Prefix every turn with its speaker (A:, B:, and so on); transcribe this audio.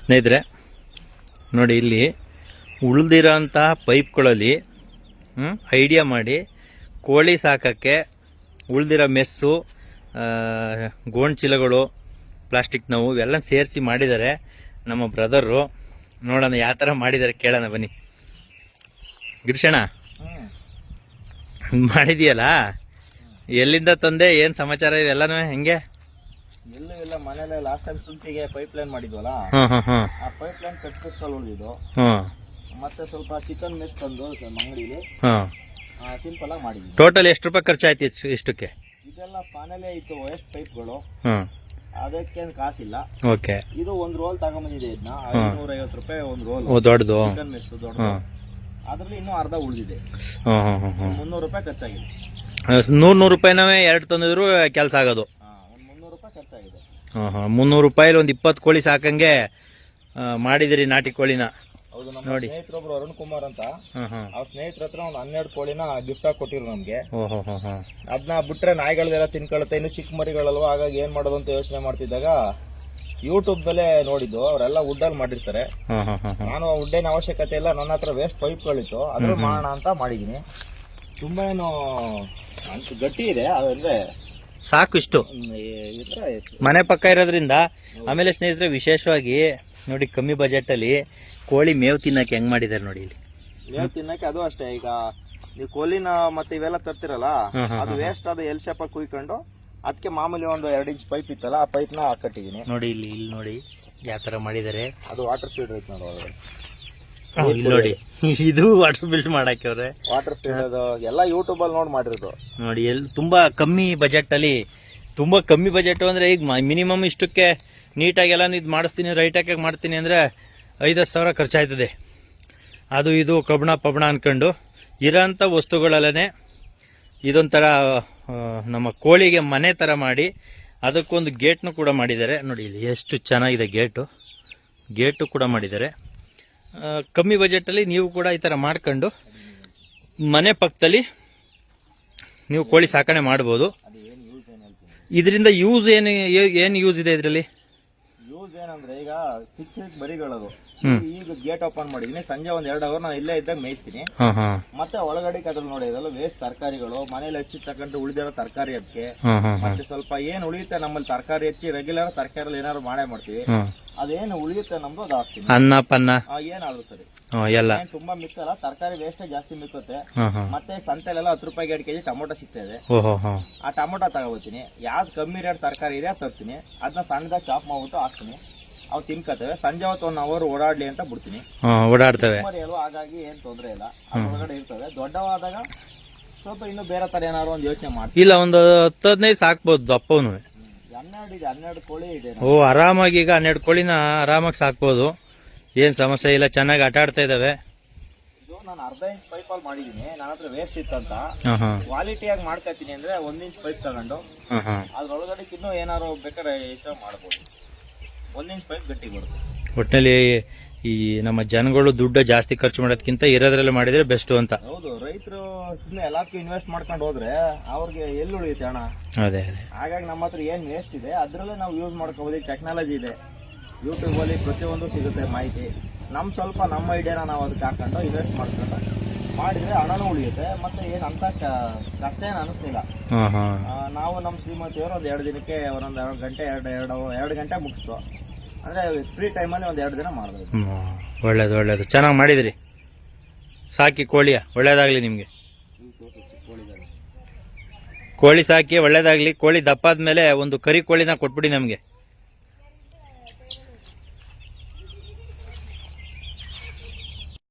A: ಸ್ನೇಹಿತರೆ ನೋಡಿ ಇಲ್ಲಿ ಉಳಿದಿರೋಂಥ ಪೈಪ್ಗಳಲ್ಲಿ ಐಡಿಯಾ ಮಾಡಿ ಕೋಳಿ ಸಾಕೋಕ್ಕೆ ಉಳಿದಿರೋ ಮೆಸ್ಸು ಗೋಣ್ ಚೀಲಗಳು ಪ್ಲಾಸ್ಟಿಕ್ ನೋವು ಇವೆಲ್ಲ ಸೇರಿಸಿ ಮಾಡಿದ್ದಾರೆ ನಮ್ಮ ಬ್ರದರು. ನೋಡೋಣ ಯಾವ ಥರ ಮಾಡಿದ್ದಾರೆ ಕೇಳೋಣ ಬನ್ನಿ. ಗಿರಿಶಣ್ಣ ಮಾಡಿದೆಯಲ್ಲ ಎಲ್ಲಿಂದ ತಂದೆ? ಏನು ಸಮಾಚಾರ ಇವೆಲ್ಲನೂ ಹೆಂಗೆ?
B: ಎಲ್ಲೂ ಇಲ್ಲ ಮನೇಲೆ ಲಾಸ್ಟ್ ಟೈಮ್ ಸುಂಟಿಗೆ ಪೈಪ್ ಲೈನ್ ಮಾಡಿದ್ವಲ್ಲ
A: ಹಾಂ ಹಾಂ ಹಾಂ.
B: ಆ ಪೈಪ್ ಲೈನ್ ಕಟ್ಕಿಸ್ಕೊಂಡು ಉಳಿದಿದ್ದು.
A: ಹಾಂ.
B: ಮತ್ತೆ ಸ್ವಲ್ಪ ಚಿಕನ್ ಮೆಸ್ ತಂದು ಅಂಗಡಿಲಿ
A: ಹಾಂ.
B: ಸಿಂಪಲ್ ಆಗಿ ಮಾಡಿದ್ವಿ.
A: ಟೋಟಲ್ ಎಷ್ಟು ರೂಪಾಯಿ ಖರ್ಚು ಆಯ್ತು ಇಷ್ಟಕ್ಕೆ?
B: ಇದೆಲ್ಲ ಪಾನೆಲೆ ಇತ್ತು ವಯಸ್ ಪೈಪ್ಗಳು
A: ಹಾಂ.
B: ಅದಕ್ಕೇನು ಕಾಸಿಲ್ಲ.
A: ಓಕೆ.
B: ಇದು ಒಂದು ರೋಲ್ ತಗೊಂಬಂದಿದೆ ಇದನ್ನ ಐನೂರ ಐವತ್ತು ರೂಪಾಯಿ ಒಂದು ರೋಲ್
A: ಓ ದೊಡ್ಡದು.
B: ಚಿಕನ್ ಮೆಸ್ ದೊಡ್ಡ ಅದ್ರಲ್ಲಿ ಇನ್ನೂ ಅರ್ಧ ಉಳಿದಿದೆ.
A: ಹಾಂ ಹಾಂ ಹಾಂ ಹಾಂ.
B: ಮುನ್ನೂರು ರೂಪಾಯಿ ಖರ್ಚಾಗಿದೆ.
A: ನೂರು ನೂರು ರೂಪಾಯಿನವೇ ಎರಡು ತಂದಿದ್ರು ಕೆಲಸ ಆಗೋದು
B: ಹಾ ಒಂದ್ ಮುನ್ನೂರು ರೂಪಾಯಿ ಖರ್ಚಾಗಿದೆ
A: ಹಾಂ ಹಾಂ ಮುನ್ನೂರು ರೂಪಾಯಿಲಿ ಒಂದು ಇಪ್ಪತ್ತು ಕೋಳಿ ಸಾಕಂಗೆ ಮಾಡಿದಿರಿ ನಾಟಿ ಕೋಳಿನ.
B: ಹೌದು ನಮ್ಮ
A: ನೋಡಿ.
B: ಸ್ನೇಹಿತರೊಬ್ರು ಅರುಣ್ ಕುಮಾರ್ ಅಂತ.
A: ಹಾಂ ಹಾಂ
B: ಅವ್ರ ಸ್ನೇಹಿತರ ಹತ್ರ ಒಂದು ಹನ್ನೆರಡು ಕೋಳಿನ ಗಿಫ್ಟ್ ಆಗಿ ಕೊಟ್ಟಿರು ನಮ್ಗೆ.
A: ಹೋ ಹೋ
B: ಅದನ್ನ ಬಿಟ್ರೆ ನಾಯಿಗಳದೆಲ್ಲ ತಿನ್ಕೊಳ್ಳುತ್ತೆ ಇನ್ನು ಚಿಕ್ಕ ಮರಿಗಳಲ್ವಾ? ಹಾಗಾಗಿ ಏನ್ ಮಾಡೋದು ಅಂತ ಯೋಚನೆ ಮಾಡ್ತಿದ್ದಾಗ ಯೂಟ್ಯೂಬ್ ದಲ್ಲೇ ನೋಡಿದ್ದು. ಅವರೆಲ್ಲ ವುಡ್ಡಲ್ಲಿ ಮಾಡಿರ್ತಾರೆ.
A: ನಾನು ಹಾಂ ಹಾಂ ಹಾಂ
B: ನಾನು ವುಡ್ಡಿನ ಅವಶ್ಯಕತೆ ಇಲ್ಲ. ನನ್ನ ಹತ್ರ ವೇಸ್ಟ್ ಪೈಪ್ಗಳಿತ್ತು ಅದ್ರ ಮಾಡೋಣ ಅಂತ ಮಾಡಿದೀನಿ ತುಂಬಾ ಏನು ಗಟ್ಟಿ ಇದೆ. ಅದಂದ್ರೆ
A: ಸಾಕು ಇಷ್ಟು. ಮನೆ ಪಕ್ಕ ಇರೋದ್ರಿಂದ ಆಮೇಲೆ ಸ್ನೇಹಿತರೆ ವಿಶೇಷವಾಗಿ ನೋಡಿ ಕಮ್ಮಿ ಬಜೆಟ್ ಅಲ್ಲಿ ಕೋಳಿ ಮೇವು ತಿನ್ನಕ್ಕೆ ಹೆಂಗ್ ಮಾಡಿದಾರೆ ನೋಡಿ ಇಲ್ಲಿ.
B: ಮೇವು ತಿನ್ನಕ್ಕೆ ಅದು ಅಷ್ಟೇ ಈಗ ನೀವು ಕೋಲಿನ ಮತ್ತೆ ಇವೆಲ್ಲ ತರ್ತಿರಲ್ಲ ಅದು ವೇಸ್ಟ್ ಅದು ಎಲ್ ಶೇಪ್ ಕುಯ್ಕೊಂಡು ಅದಕ್ಕೆ ಮಾಮೂಲಿ ಒಂದು ಎರಡು ಇಂಚ್ ಪೈಪ್ ಇತ್ತಲ್ಲ ಆ ಪೈಪ್ನ ಕಟ್ಟಿದೀನಿ
A: ನೋಡಿ ಇಲ್ಲಿ ಇಲ್ಲಿ ನೋಡಿ ಯಾವ ತರ ಮಾಡಿದ್ದಾರೆ
B: ಅದು ವಾಟರ್ ಫೀಡ್ ಐತೆ ನೋಡಿ
A: ಇಲ್ಲಿ ನೋಡಿ. ಇದು ವಾಟರ್ ಬಿಲ್ಡ್ ಮಾಡಕ್ಕೆ ಅವ್ರೆ.
B: ವಾಟರ್ ಅದು ಎಲ್ಲ ಯೂಟ್ಯೂಬ್ ಅಲ್ಲಿ ನೋಡಿ ಮಾಡಿರೋದು.
A: ನೋಡಿ ಎಲ್ಲಿ ತುಂಬಾ ಕಮ್ಮಿ ಬಜೆಟ್ ಅಲ್ಲಿ ತುಂಬಾ ಕಮ್ಮಿ ಬಜೆಟ್ ಅಂದ್ರೆ ಈಗ ಮಿನಿಮಮ್ ಇಷ್ಟಕ್ಕೆ ನೀಟಾಗಿ ಎಲ್ಲ ಇದು ಮಾಡಿಸ್ತೀನಿ ರೈಟ್ ಹಾಕಿ ಮಾಡ್ತೀನಿ ಅಂದ್ರೆ ಐದು ಸಾವಿರ ಖರ್ಚಾಯ್ತದೆ. ಅದು ಇದು ಕಬ್ಬಣ ಪಬಣ ಅನ್ಕೊಂಡು ಇರೋಂಥ ವಸ್ತುಗಳಲ್ಲೇ ಇದೊಂಥರ ನಮ್ಮ ಕೋಳಿಗೆ ಮನೆ ಥರ ಮಾಡಿ ಅದಕ್ಕೊಂದು ಗೇಟ್ನು ಕೂಡ ಮಾಡಿದ್ದಾರೆ. ನೋಡಿ ಇಲ್ಲಿ ಎಷ್ಟು ಚೆನ್ನಾಗಿದೆ ಗೇಟು. ಗೇಟು ಕೂಡ ಮಾಡಿದ್ದಾರೆ. ಕಮ್ಮಿ ಬಜೆಟಲ್ಲಿ ನೀವು ಕೂಡ ಈ ಥರ ಮಾಡ್ಕೊಂಡು ಮನೆ ಪಕ್ಕದಲ್ಲಿ ನೀವು ಕೋಳಿ ಸಾಕಣೆ ಮಾಡ್ಬೋದು ಇದರಿಂದ ಯೂಸ್ ಏನು ಏನು ಯೂಸ್ ಇದೆ ಇದರಲ್ಲಿ
B: ಯೂಸ್ ಏನಂದ್ರೆ ಈಗ ಚಿಕ್ಕ ಚಿಕ್ಕ ಬರಿಗಳದು
A: ಹ್ಮ್.
B: ಈಗ ಗೇಟ್ ಓಪನ್ ಮಾಡಿದೀನಿ ಸಂಜೆ ಒಂದ್ ಎರಡು ಅವರ್ ನಾನು ಇಲ್ಲೇ ಇದ್ದಾಗ ಮೇಯಿಸ್ತೀನಿ. ಮತ್ತೆ ಒಳಗಡೆ ಅದ್ರಲ್ಲಿ ನೋಡಿ ಇದೆಲ್ಲ ವೇಸ್ಟ್ ತರಕಾರಿಗಳು. ಮನೇಲಿ ಹಚ್ಚಿ ತಕೊಂಡು ಉಳಿದಿರೋ ತರಕಾರಿ ಅದಕ್ಕೆ. ಮತ್ತೆ ಸ್ವಲ್ಪ ಏನ್ ಉಳಿಯುತ್ತೆ ನಮ್ಮಲ್ಲಿ ತರಕಾರಿ ಹೆಚ್ಚಿ ರೆಗ್ಯುಲರ್ ತರಕಾರಿ ಏನಾದ್ರು ಮಾಡೇ ಮಾಡ್ತೀವಿ. ಅದೇನು ಉಳಿಯುತ್ತೆ ನಮ್ದು ಅದು ಹಾಕ್ತೀನಿ.
A: ಅನ್ನ ಪನ್ನ?
B: ಏನಾದ್ರು ಸರಿ.
A: ಎಲ್ಲ.
B: ತುಂಬಾ ಮಿಕ್ಕಲ್ಲ ತರಕಾರಿ ವೇಸ್ಟ್ ಜಾಸ್ತಿ ಮಿಕ್ಕುತ್ತೆ. ಮತ್ತೆ ಸಂತೆಲೆಲ್ಲ ಹತ್ತು ರೂಪಾಯಿಗೆ ಎರಡು ಕೆಜಿ ಟೊಮೊಟೊ ಸಿಗ್ತಾ ಇದೆ.
A: ಓಹೋ ಹಾಂ
B: ಆ ಟೊಮೊಟೊ ತಗೋತೀನಿ ಯಾವ್ದು ಕಮ್ಮಿ ರೇಟ್ ತರಕಾರಿ ಇದೆ ತರ್ತೀನಿ. ಅದನ್ನ ಸಣ್ಣದಾಗಿ ಚಾಪ್ ಮಾಡ್ಬಿಟ್ಟು ಹಾಕ್ತೀನಿ. ಅವು ತಿನ್ಕತ್ತವೆ ಸಂಜೆ ಹೊತ್ತು ಒನ್ ಅವರ್ ಓಡಾಡ್ಲಿ ಅಂತ ಬಿಡ್ತೀನಿ.
A: ಹಾಂ ಓಡಾಡ್ತವೆ.
B: ಮರಿ ಅಲ್ವಾ ಹಾಗಾಗಿ ಏನ್ ತೊಂದರೆ ಇಲ್ಲ. ಒಳಗಡೆ ಇರ್ತವೆ ದೊಡ್ಡವಾದಾಗ ಸ್ವಲ್ಪ ಇನ್ನು ಬೇರೆ ತರ ಏನಾದ್ರು ಒಂದು ಯೋಚನೆ ಮಾಡ್ತೀನಿ.
A: ಇಲ್ಲ ಒಂದು ಹತ್ತು ಹದಿನೈದು ಸಾಕ್ಬೋದು ದಪ್ಪವನು
B: ಹನ್ನೆರಡು ಇದೆ ಹನ್ನೆರಡು ಕೋಳಿ ಇದೆ
A: ಓ ಆರಾಮಾಗಿ ಈಗ ಹನ್ನೆರಡು ಕೋಳಿನ ಆರಾಮಾಗಿ ಸಾಕ್ಬೋದು. ಏನು ಸಮಸ್ಯೆ ಇಲ್ಲ ಚೆನ್ನಾಗಿ ಆಟ ಆಡ್ತಾ ಇದ್ದಾವೆ
B: ಇದು ನಾನು ಅರ್ಧ ಇಂಚ್ ಅಲ್ಲಿ ಮಾಡಿದೀನಿ. ನನ್ನ ಹತ್ರ ವೇಸ್ಟ್ ಇತ್ತಂತ.
A: ಕ್ವಾಲಿಟಿ ಆಗಿ
B: ಕ್ವಾಲಿಟಿಯಾಗಿ ಮಾಡ್ಕೊತೀನಿ ಅಂದ್ರೆ ಒಂದ್ ಇಂಚ್ ಪೈಪ್ ತಗೊಂಡು. ಅದ್ರೊಳಗಡೆ ಇನ್ನೂ ಏನಾದ್ರು ಬೇಕಾದ್ರೆ ಇಷ್ಟ ಮಾಡ್ಬೋದು. ಒಂದ್ ಇಂಚ್ ಪೈಪ್ ಬರುತ್ತೆ
A: ಒಟ್ಟಿನಲ್ಲಿ ಈ ನಮ್ಮ ಜನಗಳು ದುಡ್ಡು ಜಾಸ್ತಿ ಖರ್ಚು ಮಾಡೋದಕ್ಕಿಂತ ಇರೋದ್ರಲ್ಲಿ ಮಾಡಿದ್ರೆ ಬೆಸ್ಟ್ ಅಂತ.
B: ಹೌದು ರೈತರು ಸುಮ್ಮನೆ ಎಲ್ಲಕ್ಕೂ ಇನ್ವೆಸ್ಟ್ ಮಾಡ್ಕೊಂಡು ಹೋದ್ರೆ ಅವ್ರಿಗೆ ಎಲ್ಲಿ ಉಳಿಯುತ್ತೆ ಹಣ?
A: ಅದೇ ಅದೇ.
B: ಹಾಗಾಗಿ ನಮ್ಮ ಹತ್ರ ಏನು ವೇಸ್ಟ್ ಇದೆ ಅದ್ರಲ್ಲೇ ನಾವು ಯೂಸ್ ಮಾಡ್ಕೋಬೋದು ಟೆಕ್ನಾಲಜಿ ಇದೆ. ಯೂಟ್ಯೂಬ್ ಅಲ್ಲಿ ಪ್ರತಿಯೊಂದು ಸಿಗುತ್ತೆ ಮಾಹಿತಿ. ನಮ್ಮ ಸ್ವಲ್ಪ ನಮ್ಮ ಐಡಿಯಾನ ನಾವು ಅದಕ್ಕೆ ಹಾಕೊಂಡು ಇನ್ವೆಸ್ಟ್ ಮಾಡ್ಕೊಂಡು ಮಾಡಿದ್ರೆ ಹಣನೂ ಉಳಿಯುತ್ತೆ ಮತ್ತೆ ಏನು ಅಂತ ಕಷ್ಟ ಏನು ಅನಿಸ್ಲಿಲ್ಲ.
A: ಹಾಂ ಹಾಂ.
B: ನಾವು ನಮ್ಮ ಶ್ರೀಮತಿಯವರು ಒಂದು ಎರಡು ದಿನಕ್ಕೆ ಒಂದೊಂದು ಎರಡು ಗಂಟೆ ಎರಡು ಎರಡು ಎರಡು ಗಂಟೆ ಮುಗಿಸ್ತು. ಅಂದ್ರೆ ಫ್ರೀ ಟೈಮಲ್ಲಿ ಒಂದು ಎರಡು ದಿನ
A: ಮಾಡಿದ್ರು ಒಳ್ಳೇದು ಒಳ್ಳೇದು. ಚೆನ್ನಾಗಿ ಮಾಡಿದಿರಿ. ಸಾಕಿ ಕೋಳಿಯ ಒಳ್ಳೇದಾಗಲಿ ನಿಮಗೆ. ಕೋಳಿ ಸಾಕಿ ಒಳ್ಳೇದಾಗಲಿ. ಕೋಳಿ ದಪ್ಪಾದ ಮೇಲೆ ಒಂದು ಕರಿ ಕೋಳಿನ ಕೊಟ್ಬಿಡಿ ನಮಗೆ.